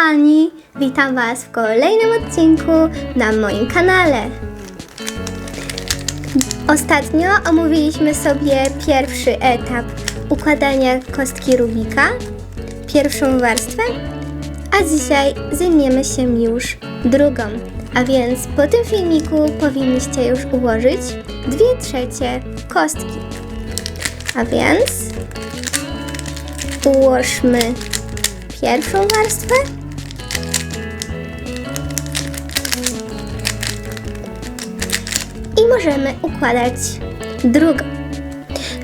Kochani, witam Was w kolejnym odcinku na moim kanale. Ostatnio omówiliśmy sobie pierwszy etap układania kostki Rubika, pierwszą warstwę, a dzisiaj zajmiemy się już drugą. A więc po tym filmiku powinniście już ułożyć dwie trzecie kostki. A więc ułóżmy pierwszą warstwę. I możemy układać drugą.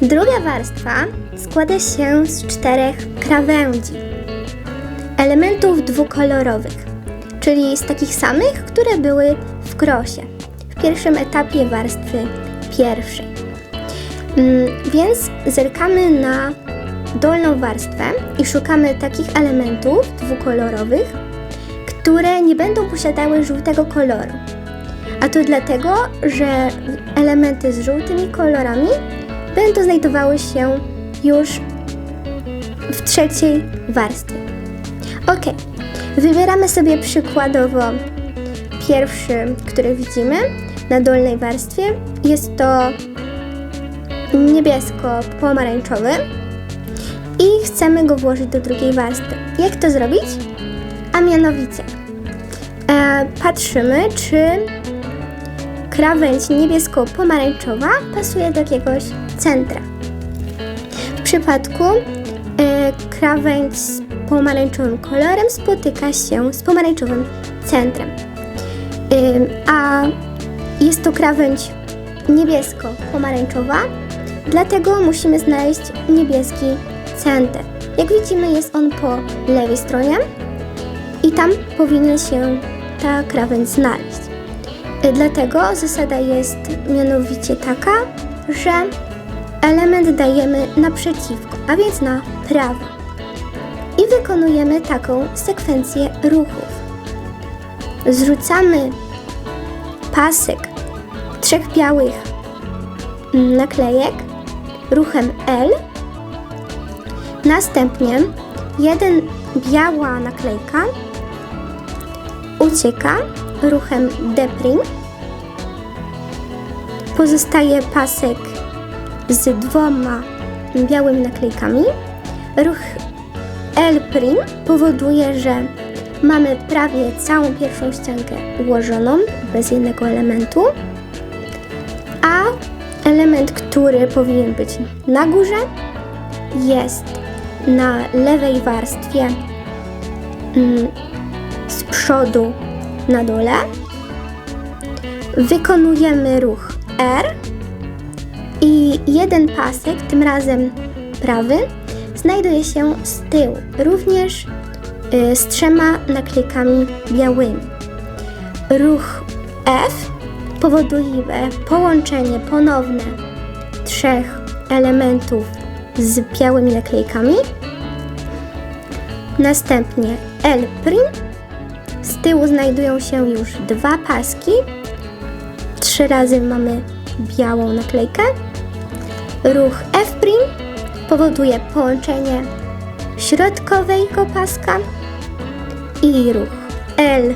Druga warstwa składa się z czterech krawędzi. Elementów dwukolorowych, czyli z takich samych, które były w krosie w pierwszym etapie warstwy pierwszej. Mm, Więc zerkamy na dolną warstwę i szukamy takich elementów dwukolorowych, które nie będą posiadały żółtego koloru. A to dlatego, że elementy z żółtymi kolorami będą znajdowały się już w trzeciej warstwie. Ok, wybieramy sobie przykładowo pierwszy, który widzimy na dolnej warstwie. Jest to niebiesko-pomarańczowy i chcemy go włożyć do drugiej warstwy. Jak to zrobić? A mianowicie e, patrzymy, czy krawędź niebiesko-pomarańczowa pasuje do jakiegoś centra. W przypadku e, krawędź z pomarańczowym kolorem spotyka się z pomarańczowym centrem. Ym, a jest to krawędź niebiesko-pomarańczowa, dlatego musimy znaleźć niebieski center. Jak widzimy, jest on po lewej stronie i tam powinien się ta krawędź znaleźć. Dlatego zasada jest mianowicie taka, że element dajemy naprzeciwko, a więc na prawo. I wykonujemy taką sekwencję ruchów. Zrzucamy pasek trzech białych naklejek ruchem L. Następnie jeden biała naklejka ucieka ruchem D'. Pozostaje pasek z dwoma białymi naklejkami. Ruch L' powoduje, że mamy prawie całą pierwszą ściankę ułożoną bez jednego elementu, a element, który powinien być na górze, jest na lewej warstwie mm, z przodu na dole. Wykonujemy ruch R i jeden pasek, tym razem prawy, znajduje się z tyłu, również y, z trzema naklejkami białymi. Ruch F powoduje połączenie ponowne trzech elementów z białymi naklejkami. Następnie L'. Z tyłu znajdują się już dwa paski. Trzy razy mamy białą naklejkę. Ruch F' powoduje połączenie środkowego paska i ruch L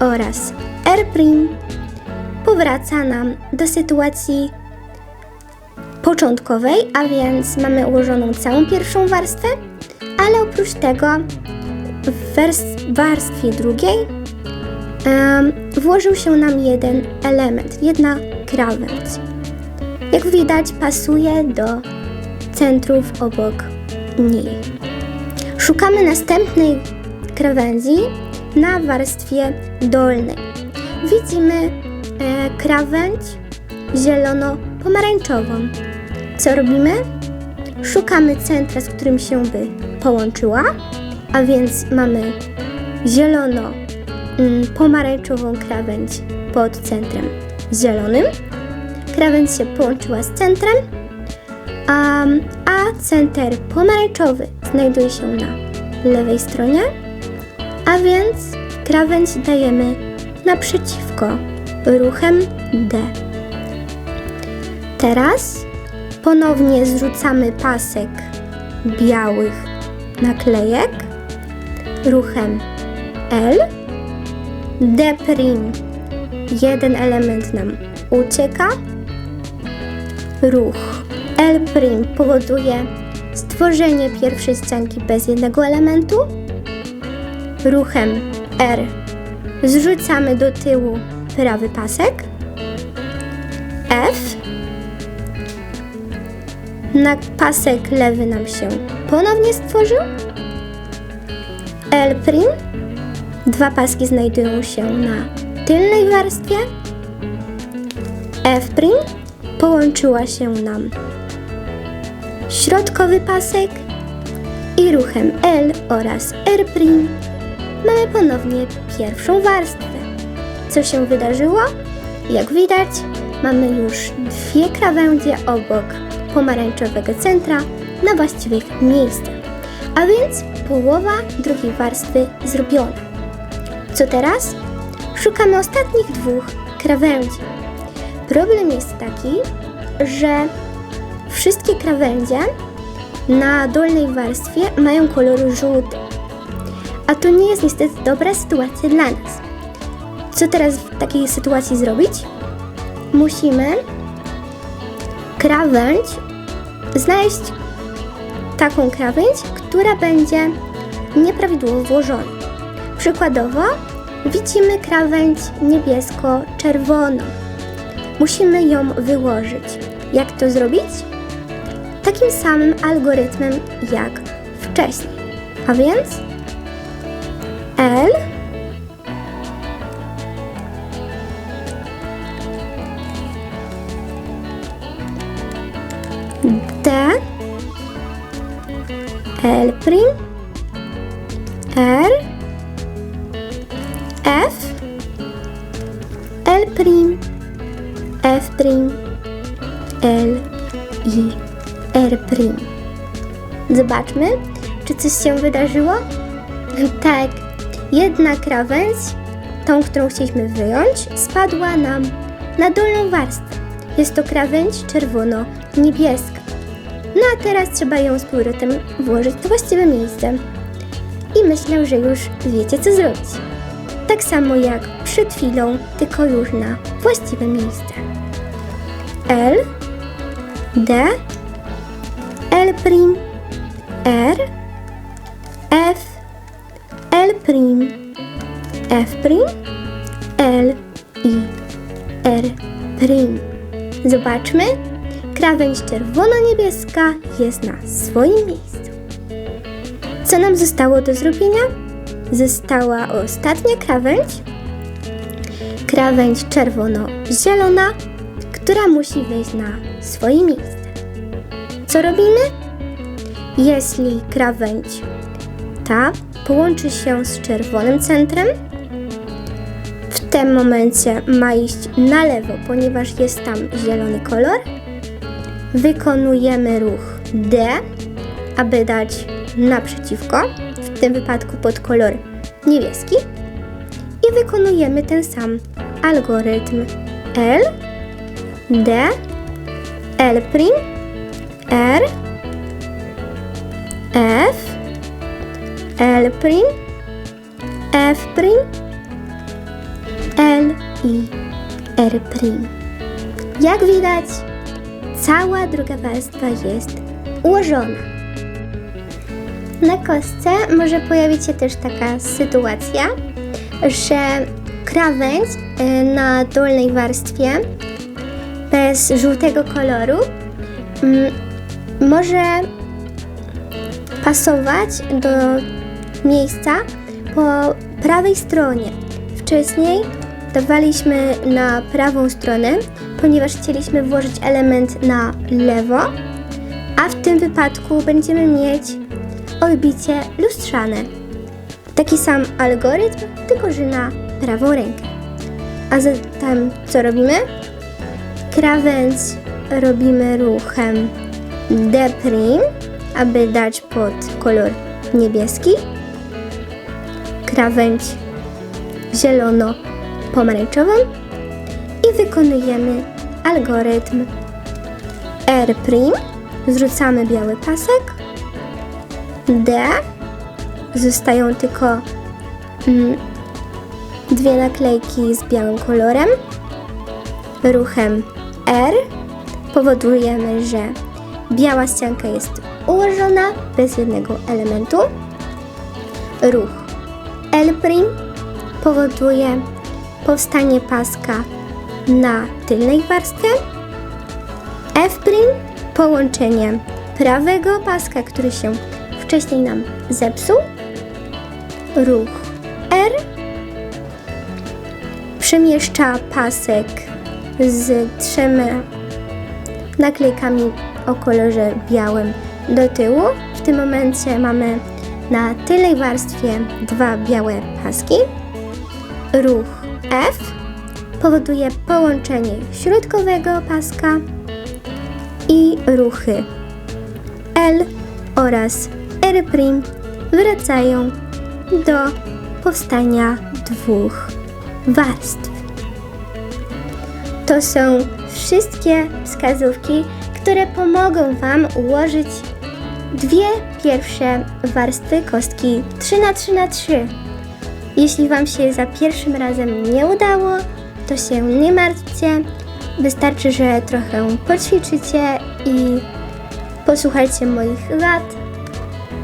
oraz R' powraca nam do sytuacji początkowej, a więc mamy ułożoną całą pierwszą warstwę, ale oprócz tego w wers- warstwie drugiej włożył się nam jeden element, jedna krawędź. Jak widać, pasuje do centrów obok niej. Szukamy następnej krawędzi na warstwie dolnej. Widzimy e, krawędź zielono-pomarańczową. Co robimy? Szukamy centra, z którym się by połączyła, a więc mamy zielono-pomarańczową krawędź pod centrem zielonym. Krawędź się połączyła z centrem, a, a center pomarańczowy znajduje się na lewej stronie, a więc krawędź dajemy naprzeciwko ruchem D. Teraz ponownie zrzucamy pasek białych naklejek ruchem L, D', jeden element nam ucieka, ruch. L' powoduje stworzenie pierwszej ścianki bez jednego elementu, ruchem R. Zrzucamy do tyłu prawy pasek, F. Na pasek lewy nam się ponownie stworzył, L', dwa paski znajdują się na tylnej warstwie, F' połączyła się nam środkowy pasek i ruchem L oraz R' mamy ponownie pierwszą warstwę. Co się wydarzyło? Jak widać, mamy już dwie krawędzie obok pomarańczowego centra na właściwych miejscach, a więc połowa drugiej warstwy zrobiona. Co teraz? Szukamy ostatnich dwóch krawędzi. Problem jest taki, że wszystkie krawędzie na dolnej warstwie mają kolor żółty. A to nie jest niestety dobra sytuacja dla nas. Co teraz w takiej sytuacji zrobić? Musimy krawędź znaleźć taką krawędź, która będzie nieprawidłowo włożona. Przykładowo widzimy krawędź niebiesko-czerwoną. Musimy ją wyłożyć. Jak to zrobić? Takim samym algorytmem jak wcześniej. A więc L D L R L prim F prim L i R prim. Zobaczmy, czy coś się wydarzyło? Tak, jedna krawędź, tą, którą chcieliśmy wyjąć, spadła nam na dolną warstwę. Jest to krawędź czerwono-niebieska. No a teraz trzeba ją z powrotem włożyć w właściwe miejsce. I myślę, że już wiecie, co zrobić. Tak samo jak przed chwilą, tylko już na właściwe miejsce. L, D, L', R, F, L', F', L i R'. Zobaczmy, krawędź czerwono-niebieska jest na swoim miejscu. Co nam zostało do zrobienia? Została ostatnia krawędź, krawędź czerwono-zielona, która musi wejść na swoje miejsce. Co robimy? Jeśli krawędź ta połączy się z czerwonym centrem, w tym momencie ma iść na lewo, ponieważ jest tam zielony kolor. Wykonujemy ruch D, aby dać naprzeciwko, w tym wypadku pod kolor niebieski. I wykonujemy ten sam algorytm L, D, L', R, F, L', F', L i R'. Jak widać, cała druga warstwa jest ułożona. Na kostce może pojawić się też taka sytuacja, że krawędź na dolnej warstwie bez żółtego koloru mm, może pasować do miejsca po prawej stronie. Wcześniej dawaliśmy na prawą stronę, ponieważ chcieliśmy włożyć element na lewo, a w tym wypadku będziemy mieć odbicie lustrzane. Taki sam algorytm, tylko że na prawą rękę. A zatem co robimy? Krawędź robimy ruchem D', aby dać pod kolor niebieski. Krawędź zielono-pomarańczową i wykonujemy algorytm R'. Zrzucamy biały pasek, D, zostają tylko mm, dwie naklejki z białym kolorem. Ruchem R powodujemy, że biała ścianka jest ułożona bez jednego elementu. Ruch L' powoduje powstanie paska na tylnej warstwie. F' połączenie prawego paska, który się wcześniej nam zepsuł. Ruch przemieszcza pasek z trzema naklejkami o kolorze białym do tyłu. W tym momencie mamy na tylnej warstwie dwa białe paski. Ruch F powoduje połączenie środkowego paska i ruchy L oraz R' wracają do powstania dwóch warstw. To są wszystkie wskazówki, które pomogą Wam ułożyć dwie pierwsze warstwy kostki 3 na 3 na 3 Jeśli Wam się za pierwszym razem nie udało, to się nie martwcie. Wystarczy, że trochę poćwiczycie i posłuchajcie moich rad.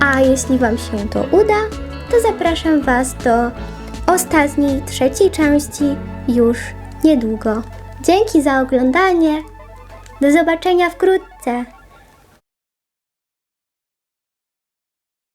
A jeśli Wam się to uda, to zapraszam Was do ostatniej, trzeciej części już niedługo. Dzięki za oglądanie. Do zobaczenia wkrótce.